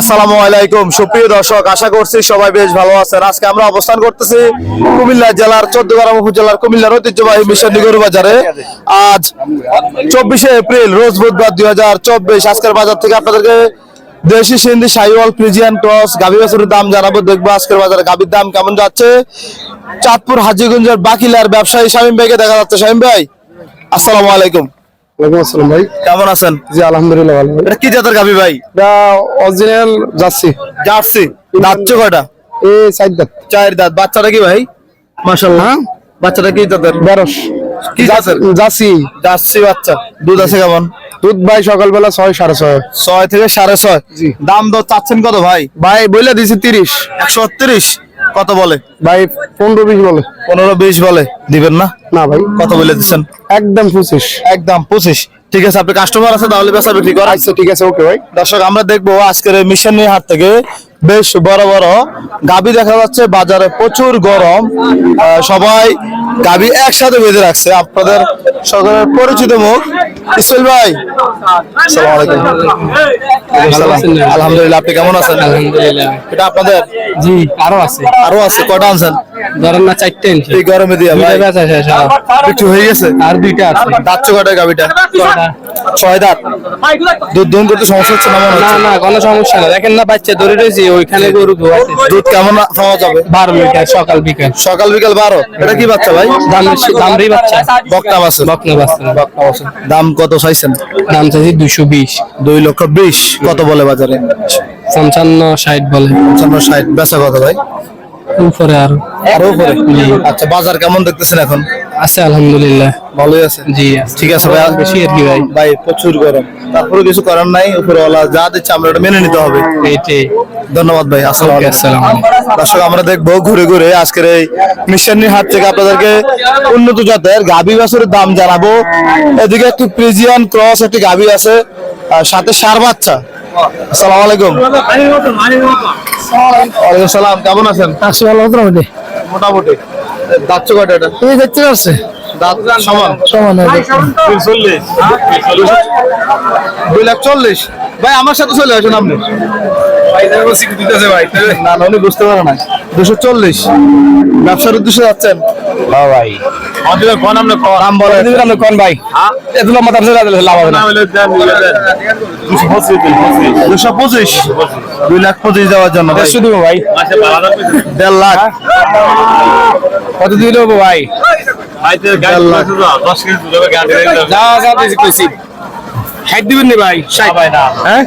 আসসালামু আলাইকুম। সুপ্রিয় দর্শক, আশা করছি সবাই বেশ ভালো আছেন। আজকে আমরা অবস্থান করতেছি কুমিল্লা জেলার চোদ্দগ্রাম উপজেলার কুমিল্লার ঐতিহ্যবাহী মিশন গরু বাজারে। আজ চব্বিশে এপ্রিল, রোজ বুধবার দুই হাজার চব্বিশ। আজকের বাজার থেকে আপনাদেরকে দেশি সিন্ধি, সাইওয়াল, ফ্রিজিয়ান ক্রস গাভী বাছুরের দাম জানাব, দেখব আজকের বাজারে গাভীর দাম কেমন যাচ্ছে। চাঁদপুর, হাজিগঞ্জের বাকিলার ব্যবসায়ী শামীম ভাইকে দেখা যাচ্ছে। শামীম ভাই, আসসালামু আলাইকুম। ওয়ালাইকুম আসসালাম ভাই। কেমন আছেন? জি আলহামদুলিল্লাহ ভালো। এটা কি জাতের ভাই? এটা অরিজিনাল যাচ্ছি জার্সি? দাঁতছে কয়টা? এই সাইড দাঁত। চার দাঁত। বাচ্চাটা কি ভাই? হ্যাঁ? বাচ্চাটা কি জাতের? বেরস। কি জাতের? যাচ্ছি জার্সি বাচ্চা। দুধ আছে কেমন? দুধ ভাই সকালবেলা ছয় সাড়ে ছয়। ছয় থেকে সাড়ে ছয়। দাম দর চাচ্ছেন কত ভাই? ভাই বলে দিছি তিরিশ। একশো তিরিশ কত বলে? ভাই পনেরো বিশ বলে। পনেরো বিশ বলে। দিবেন না? না ভাই। কত বলে দিচ্ছেন? একদম পঁচিশ। একদম পঁচিশ। ঠিক আছে আপনি কাস্টমার আছে তাহলে বেচা বিক্রি করেন। আচ্ছা ঠিক আছে ওকে ভাই। দর্শক আমরা দেখব আজকের মিশন নিয়ে হাট থেকে বেশ বড় বড় গাবি দেখা যাচ্ছে বাজারে প্রচুর গরম। আহ, সবাই গাবি একসাথে বেঁধে রাখছে। আপনাদের সকলের পরিচিত মুখ। ইসমাইল ভাই। আসসালামু আলাইকুম। আলহামদুলিল্লাহ আপনি কেমন আছেন? আলহামদুলিল্লাহ। এটা আপনাদের? জি। আরও আছে। আরও আছে কটা আনছেন? ধরেন না চারটে এই গরমে দিয়ে ভাই। বেচা শেষ হ্যাঁ। একটু হয়ে গেছে? আর দুইটা আছে। কটা গাবিটা ছয় দাঁত? দুধ দহন করতে সমস্যা হচ্ছে না মনে না হচ্ছে? না কোনো সমস্যা না দেখেন না বাচ্চা ধরে রয়েছে ওইখানে গরু ধোয়াছে দুধ কেমন পাওয়া যাবে? বারো লিটার সকাল বিকাল। সকাল বিকাল বারো? এটা কি বাচ্চা ভাই? দাম দামরি বাচ্চা। বকনা বাচ্চা বকনা বাচ্চা দাম কত চাইছেন? দাম চাইছি দুশো বিশ। দুই লক্ষ বিশ। কত বলে বাজারে? পঞ্চান্ন ষাট বলে। পঞ্চান্ন ষাট বেচা কত ভাই? উপরে আরও। আরও উপরে? আচ্ছা বাজার কেমন দেখতেছেন এখন? আছে আলহামদুলিল্লাহ। ভালোই আছে? জি ঠিক আছে ভাই বেশি আর কি ভাই। ভাই প্রচুর গরম। তারপরে কিছু করার নাই উপরওয়ালা যা দিচ্ছে আমরা ওটা মেনে নিতে হবে। এইটাই ধন্যবাদ ভাই আসসালামু দর্শক আমরা দেখব ঘুরে ঘুরে আজকের এই মিশনের হাট থেকে আপনাদেরকে উন্নত জাতের গাভী বাছুরের দাম জানাব। এদিকে একটি প্রিজিয়ান ক্রস একটি গাভী আছে সাথে সার বাচ্চা। আসসালামু আলাইকুম। ওয়ালাইকুম সালাম কেমন আছেন? ভালো মোটামুটি। মোটামুটি। কয়টা এটা? এই দেখতে পাচ্ছে। দাঁত সমান? সমান চল্লিশ দুই লাখ চল্লিশ। ভাই আমার সাথে চলে আসুন আপনি। না না উনি বুঝতে পারে না দুশো চল্লিশ। ব্যবসার উদ্দেশ্যে যাচ্ছেন? ভাই। নাম বলেন কোন ভাই? এগুলো মাথার লাভ হবে না। দুশো পঁচিশ দুই লাখ পঁচিশ দেওয়ার জন্য ভাই। দেড়শো দিব ভাই। দেড় লাখ। কত দিয়ে দেবো ভাই? দেড় লাখ। দশ কেজি ষাট দিবেন নি ভাই? ষাট। হ্যাঁ?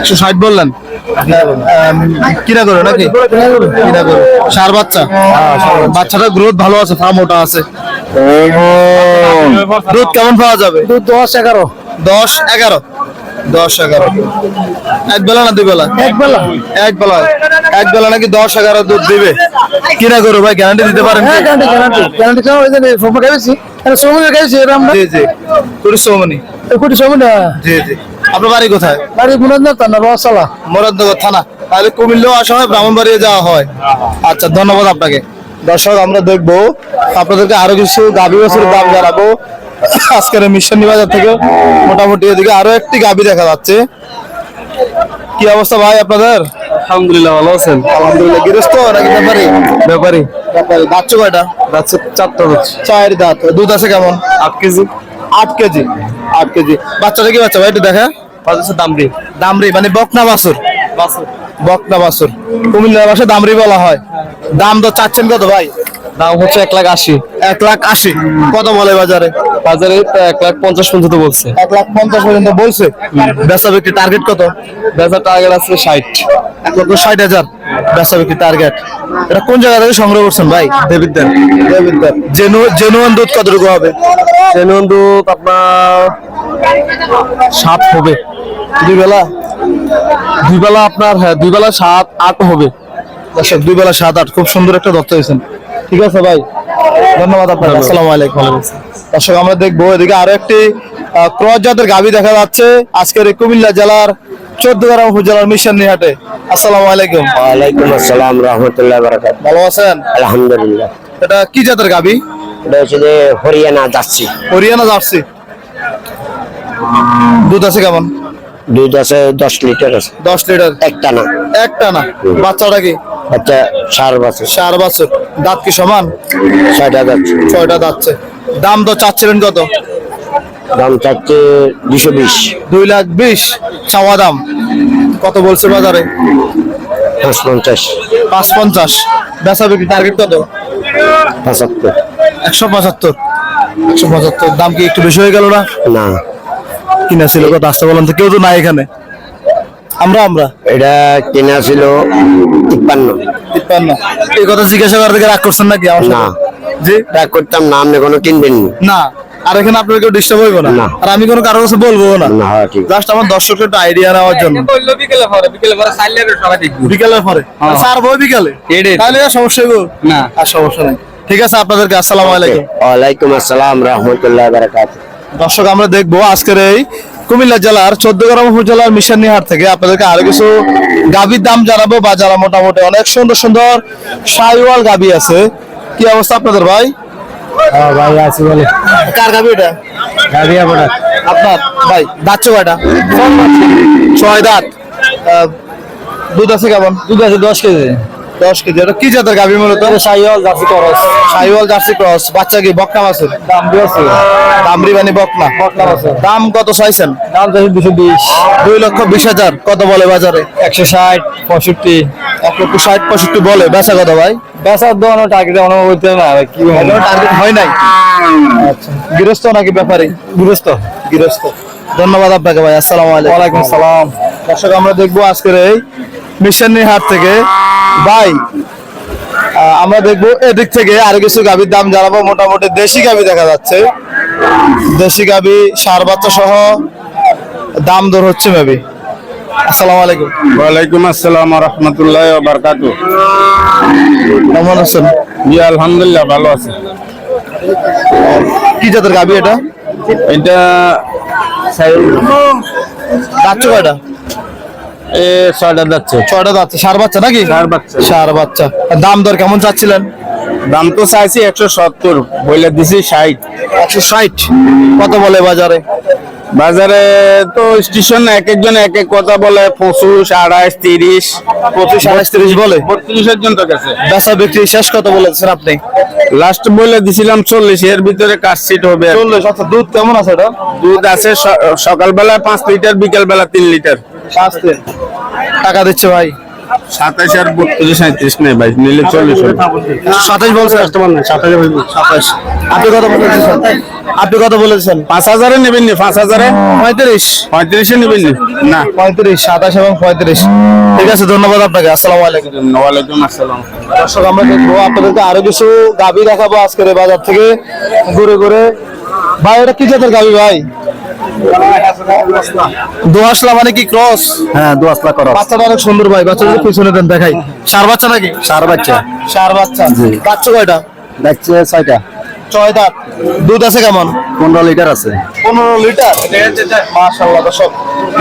একশো ষাট বললেন? কিনা করে নাকি? কিনা করে। সার বাচ্চা? বাচ্চাটা গ্রোথ ভালো আছে ফার্ম ওটা আছে। দুধ কেমন পাওয়া যাবে? দুধ দশ এগারো। দশ এগারো? দশ এগারো। এক বেলা না দুই বেলা? এক বেলা। এক বেলা। এক বেলা নাকি দশ এগারো দুধ দিবে? কিনা করো ভাই গ্যারান্টি দিতে পারেন হ্যাঁ? গ্যারান্টি গ্যারান্টি গ্যারান্টি এটা সময় আমরা জি জি। সৌমনি কোটি সময় জি জি। আপনার বাড়ি কোথায়? বাড়ি রসালা মোরাদনগর থানা। তাহলে কুমিল্লাও আসা হয় ব্রাহ্মণবাড়িয়ে যাওয়া হয়। আচ্ছা ধন্যবাদ আপনাকে। দর্শক আমরা দেখব। আপনাদেরকে আরও কিছু গাভী বছরের দাম জানাব। আজকের মিশন বাজার থেকে মোটামুটি এদিকে আরও একটি গাভী দেখা যাচ্ছে। কি অবস্থা ভাই আপনাদের? আলহামদুলিল্লাহ ভালো আছেন। আলহামদুলিল্লাহ গৃহস্থ নাকি ব্যাপারী? ব্যাপারী। ব্যাপারী বাচ্চা কয়টা? বাচ্চা চারটা হচ্ছে চায়ের দাঁত দুধ আছে কেমন? আট কেজি। আট কেজি আট কেজি। বাচ্চাটা কি বাচ্চা? ভাই একটু দেখা। পাঁচ দামরি দামরি মানে বকনা বাছুর। বকনা বাসুর কুমিল্লার ভাষায় দামরি বলা হয়। দাম তো চাচ্ছেন কত ভাই? দাম হচ্ছে এক লাখ আশি। এক লাখ আশি। কত বলে বাজারে? বাজারে এক লাখ পঞ্চাশ পর্যন্ত বলছে। এক লাখ পঞ্চাশ পর্যন্ত বলছে? বেচা বিক্রি টার্গেট কত? বেচার টার্গেট আছে ষাট। এক লক্ষ ষাট হাজার। বেচা বিক্রি টার্গেট এটা কোন জায়গা থেকে সংগ্রহ করছেন ভাই? দেবিদ্যান দেবিদ্যার জেনু জেনুয়ান দুধ কতটুকু হবে? সেনন্দু আপনার সাত হবে। দুই বেলা? দুই বেলা আপনার হ্যাঁ দুই বেলা সাত আট হবে। দর্শক দুই বেলা সাত আট খুব সুন্দর একটা দত্ত হয়েছেন। ঠিক আছে ভাই? ধন্যবাদ আপনাকে। আসসালামু আলাইকুম। দর্শক আমরা দেখব এদিকে আরও একটি ক্রস জাতের গাভী দেখা যাচ্ছে। আজকের কুমিল্লা জেলার চোদ্দগ্রাম উপজেলার মিশন নিহাটে। আসসালামু আলাইকুম। ওয়ালাইকুম আসসালাম রহমতুল্লাহ বারাকাত ভালো আছেন? আলহামদুলিল্লাহ। এটা কি জাতের গাভী? এটা হচ্ছে যে হরিয়ানা যাচ্ছি হরিয়ানা জার্সি। দুধ আছে কেমন? দুধ আছে দশ লিটার আছে। দশ লিটার। একটা না একটা না বাচ্চাটা কি? বাচ্চা সার বাচ্চা চার বছর। দাঁত কি সমান? ছয়টা যাচ্ছে ছয়টা দাঁতছে দাম তো চাচ্ছিলেন কত? দাম চাচ্ছে দুশো বিশ। দুই লাখ বিশ। চাওয়া দাম। কত বলছে বাজারে? পাঁচ পঞ্চাশ পাঁচ পঞ্চাশ বেচা বিক্রি টার্গেট কত? পঁচাত্তর। একশো পঁচাত্তর। একশো পঁচাত্তর। দাম কি একটু বেশি হয়ে গেল না? না। কিনা ছিল কত আসতে বলেন তো কেউ তো নাই এখানে। আমরা আমরা? এটা কেনা ছিল তিপ্পান্ন। তিপ্পান্ন। এই কথা জিজ্ঞাসা করার থেকে রাগ করছেন নাকি আমার না। জি? রাগ করতাম না আপনি কোনো কিনবেন না। আর এখানে আপনার কেউ ডিস্টার্ব হইব না। আর আমি কোনো কারও কাছে বলব না? না হ্যাঁ ঠিক। জাস্ট আমার দর্শকের একটা আইডিয়া নেওয়ার জন্য। বলল বিকেলে পরে বিকেলে পরে সবাই দেখব। বিকালের পরে। স্যার বই বিকালে। তাহলে সমস্যা হইব না। আর সমস্যা নাই। ঠিক আছে আপনাদেরকে আসসালামু আলাইকুম। ওয়ালাইকুম আসসালাম রহমতুল্লাহ বারাকাত দর্শক আমরা দেখব আজকের এই কুমিল্লা জেলার চোদ্দগ্রাম উপজেলার মিশননিহাট থেকে আপনাদেরকে আরও কিছু গাবির দাম জানাব বা যারা মোটামুটি অনেক সুন্দর সুন্দর সাইওয়াল গাবি আছে। কি অবস্থা আপনাদের ভাই? ভাই আছি বলে। কার গাবি এটা আপনার আপনার? ভাই দাঁত কয়টা? ছয় দাঁত। দুধ আছে কেমন? দুধ আছে দশ কেজি। দশ কেজি এটা কি জাতের গাবি মূলত? Sahiwal Jersey cross. Sahiwal Jersey cross. বাচ্চা কি বকনা আছে দাম দিয়ে আছে। দামরি বানি বকনা। বকনা বাছুর। দাম কত চাইছেন? দাম চাইছে দুশো বিশ। দুই লক্ষ বিশ হাজার। কত বলে বাজারে? একশো ষাট পঁয়ষট্টি। এক লক্ষ ষাট পঁয়ষট্টি বলে। বেচা কত ভাই? বেচার দোকান টার্গেট মনে করতে না কি টার্গেট হয় নাই? আচ্ছা। গৃহস্থ নাকি ব্যাপারী? গৃহস্থ। গৃহস্থ। ধন্যবাদ আপনাকে ভাই। আসসালামু আলাইকুম। ওয়ালাইকুম সালাম। দর্শক আমরা দেখব আজকের এই মিশনের হাট থেকে ভাই আমরা দেখব এদিক থেকে আরও কিছু গাভীর দাম জানাব। মোটামুটি দেশি গাভী দেখা যাচ্ছে। দেশি গাভী সার বাচ্চা সহ দাম দর হচ্ছে মেবি আসসালামু আলাইকুম। ওয়ালাইকুম আসসালাম রহমতুল্লাহ বারকাতু। কেমন আছেন? জি আলহামদুলিল্লাহ ভালো আছে। কি জাতের গাভী এটা? এটা কয়টা? এ ছয়টা যাচ্ছে। ছয়টা যাচ্ছে সার বাচ্চা নাকি? সার বাচ্চা। সার বাচ্চা। দাম দর কেমন চাচ্ছিলেন? দাম তো চাইছি একশো সত্তর বলে দিছি ষাট। একশো ষাট? কত বলে বাজারে? বাজারে তো স্টেশন এক একজন এক এক কথা বলে পঁচিশ আড়াইশ তিরিশ পঁচিশ আঠাশ তিরিশ বলে? বত্রিশের জন তো গেছে। বেচা বিক্রি শেষ কত বলেছেন আপনি? লাস্ট বলে দিছিলাম চল্লিশ এর ভিতরে কাজ সিট হবে। চল্লিশ আচ্ছা দুধ কেমন আছে এটা? দুধ আছে সকালবেলা পাঁচ লিটার বিকেল বেলা তিন লিটার। টাকা দিচ্ছে ভাই। সাতাশ আর বত্রিশ সাঁত্রিশ নেই ভাই নিলে চল্লিশ সাতাশ বলছে সাতাশ আপনি কত বলেছেন আপনি কত বলেছেন পাঁচ হাজারে নেবেন নি পাঁচ হাজারে? পঁয়ত্রিশ। পঁয়ত্রিশে নেবেন নি? না। পঁয়ত্রিশ সাতাশ এবং পঁয়ত্রিশ। ঠিক আছে ধন্যবাদ আপনাকে। আসসালামু আলাইকুম। ওয়ালাইকুম আসসালাম। দর্শক আমরা দেখব আপনাদেরকে আরও কিছু গাবি দেখাবো আজকের বাজার থেকে। ঘুরে ঘুরে। ভাই এটা কি জাতের গাবি ভাই? দোহাসলা মানে কি ক্রস হ্যাঁ দু আসলা করো বাচ্চাটা অনেক সুন্দর ভাই বাচ্চাটা পিছনে দেন দেখাই। সার বাচ্চা নাকি? চার বাচ্চা। সার বাচ্চা। বাচ্চা কয়টা? দেখছে ছয়টা। ছয় দাঁত দুধ আছে কেমন? পনেরো লিটার আছে। পনেরো লিটার? মাশাল্লাহ দর্শক।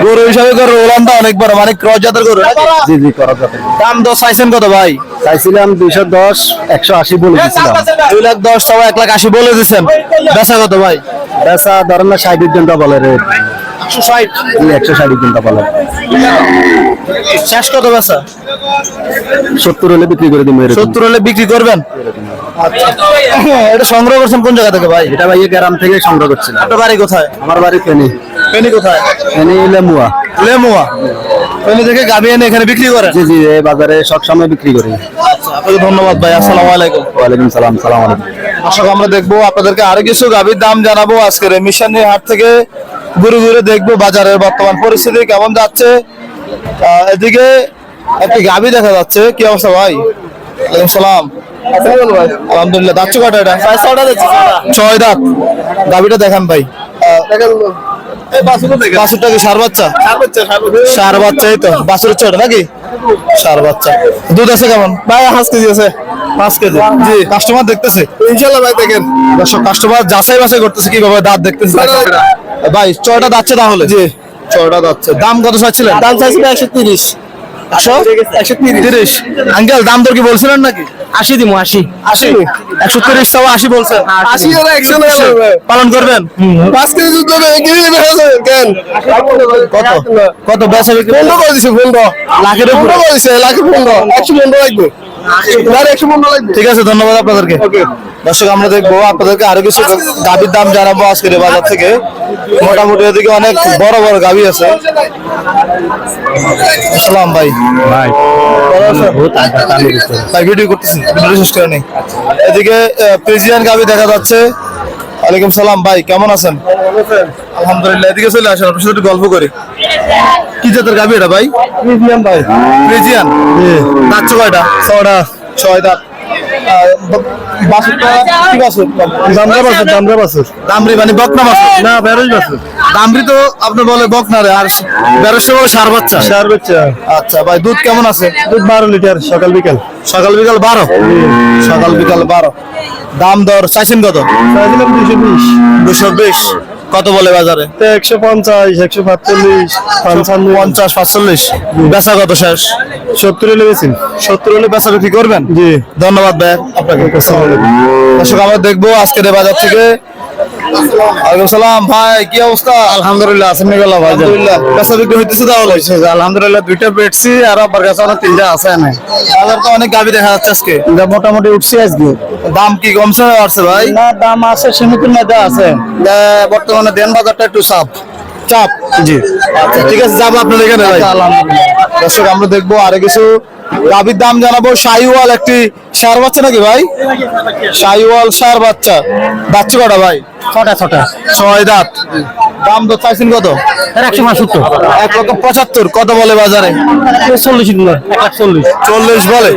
গরু হিসাবে গরু ওলানটা অনেক বড় মানে ক্রস জাতের গরু জি জি দাম দশ চাইছেন কত ভাই? চাইছিলাম দুইশো দশ একশো আশি বলে দিয়েছিলাম দুই লাখ দশ সবাই এক লাখ আশি বলে দিচ্ছেন বেচা কত ভাই? বেচা ধরেন না ষাট বলে একশো ষাট? একশো ষাট জনটা বলে। শেষ কত বেচা? সত্তর হলে বিক্রি করে সত্তর হলে বিক্রি করবেন? আচ্ছা। এটা সংগ্রহ করছেন কোন জায়গা থেকে ভাই? এটা ভাই গ্রাম থেকে সংগ্রহ করছিলাম। আপনার বাড়ি কোথায়? আমার বাড়ি ফেনি। ফেনি কোথায়? ফেনি লেমুয়া। লেমুয়া। ফেনি থেকে গাবি এনে এখানে বিক্রি করেন জি জি এই বাজারে সব সময় বিক্রি করি। আপনাকে ধন্যবাদ ভাই আসসালামু আলাইকুম। ওয়ালাইকুম সালাম সালাম আলাইকুম। দর্শক আমরা দেখব আপনাদেরকে আরও কিছু গাভীর দাম জানাব। আজকের মিশনের হাট থেকে ঘুরে ঘুরে দেখব বাজারের বর্তমান পরিস্থিতি কেমন যাচ্ছে। এদিকে একটি গাভী দেখা যাচ্ছে। কি অবস্থা ভাই? সালাম। আলহামদুলিল্লাহ দাচ্ছ কটা এটা? ছয় দাঁত। গাভীটা দেখান ভাই। বাছুরটা কি সার বাচ্চা? সার বাচ্চা এই তো। বাছুরের ছয়টা নাকি? সার বাচ্চা। দুধ আছে কেমন? ভাই কেজি আছে। পাঁচ কেজি। জি কাস্টমার দেখতেছে। ইনশাল্লাহ ভাই দেখেন। দর্শক কাস্টমার যাচাই বাছাই করতেছে কীভাবে দাঁত দেখতেছে। ভাই ছয়টা দাচ্ছে তাহলে? জি। ছয়টা দাচ্ছে দাম কত চাচ্ছিলেন দাম চাইছিল একশো তিরিশ। একশো একশো তিরিশ। আঙ্কেল দাম দর কি বলছিলেন নাকি? আশি দিমু আশি। আশি? একশো তিরিশ সব আশি বলছেন আশি একশো পালন করবেন? পাঁচ কেজি দুধ কেন কত কত বেচা বিক্রি পনেরো করে দিছে পনেরো। লাখের পনেরো করে দিছে লাখের পনেরো। একশো পনেরো ঠিক আছে ধন্যবাদ আপনাদেরকে। দর্শক আমরা দেখব আপনাদেরকে আরও কিছু গাভীর দাম জানাব আজকের বাজার থেকে। মোটামুটি এদিকে অনেক বড় বড় গাভী আছে। সালাম ভাই। ভাই ভিডিও করতেছি ভিডিও শেষ করে নেই। এদিকে প্রেসিডেন্ট গাভী দেখা যাচ্ছে। ওয়ালাইকুম সালাম ভাই কেমন আছেন? আলহামদুলিল্লাহ এদিকে চলে আসেন আপনার সাথে একটু গল্প করি। জাতের গাভী এটা ভাই? প্রেসিয়ান ভাই। প্রেসিয়ান দাঁত কয়টা ছয়টা। ছয় দাঁত। মানে আপনি বলে বকনা রে, আর বেরোশো সার বাচ্চা? সার বাচ্চা। আচ্ছা ভাই দুধ কেমন আছে? দুধ বারো লিটার সকাল বিকাল। সকাল বিকাল বারো? সকাল বিকাল বারো। দাম দর চাইছেন কত? চাইছিলাম দুশো বিশ। দুশো বিশ। কত বলে বাজারে? একশো পঞ্চাশ একশো পাঁচচল্লিশ পঞ্চান্ন। পঞ্চাশ পাঁচচল্লিশ। বেচা কত শেষ? সত্তর হলে বেছেন সত্তর হলে বেচা বিক্রি করবেন? জি। ধন্যবাদ ভাই। আপনাকে দর্শক আমরা দেখব আজকের বাজার থেকে ওয়ালাইকুম সালাম। ভাই কি অবস্থা? আলহামদুলিল্লাহ আছেন গেল ভাই আলহামদুলিল্লাহ। বেচা বিক্রি হইতেছে তাহলে আলহামদুলিল্লাহ দুইটা বেডছি আর আমার কাছে অনেক তিনটা আছে না বাজার তো অনেক গাভি দেখা যাচ্ছে আজকে। মোটামুটি উঠছি আজকে। দাম কি কমছে ভাই? না দাম আছে সীমিতের মধ্যে আছে। বর্তমানে দেন বাজারটা একটু চাপ। চাপ? জি। আচ্ছা। ঠিক আছে যাব আপনার এখানে ভাই। দর্শক আমরা দেখব আরও কিছু গাভীর দাম জানাব শাহিওয়াল একটি সার বাচ্চা নাকি ভাই? শাহিওয়াল সার বাচ্চা। বাচ্চা কটা ভাই? ছটা ছটা। ছয় দাঁত। দাম তো চাইছেন কত? একশো পঁচাত্তর এক লক্ষ পঁচাত্তর কত বলে বাজারে? চল্লিশ চল্লিশ। চল্লিশ বলে।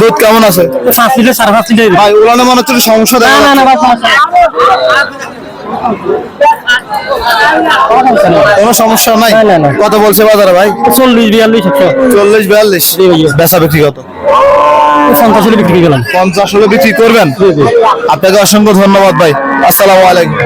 দুধ কেমন আছে? পাঁচ লিটার সাড়ে পাঁচ লিটার। ভাই উলানে মনে হচ্ছে সমস্যা দেখা না না কোনো সমস্যা নাই। কত বলছে বাজারে ভাই? চল্লিশ বিয়াল্লিশ চল্লিশ বিয়াল্লিশ। বেচা বিক্রি কত? পঞ্চাশ হলে বিক্রি করলাম। পঞ্চাশ হলে বিক্রি করবেন? আপনাকে অসংখ্য ধন্যবাদ ভাই। আসসালাম আলাইকুম।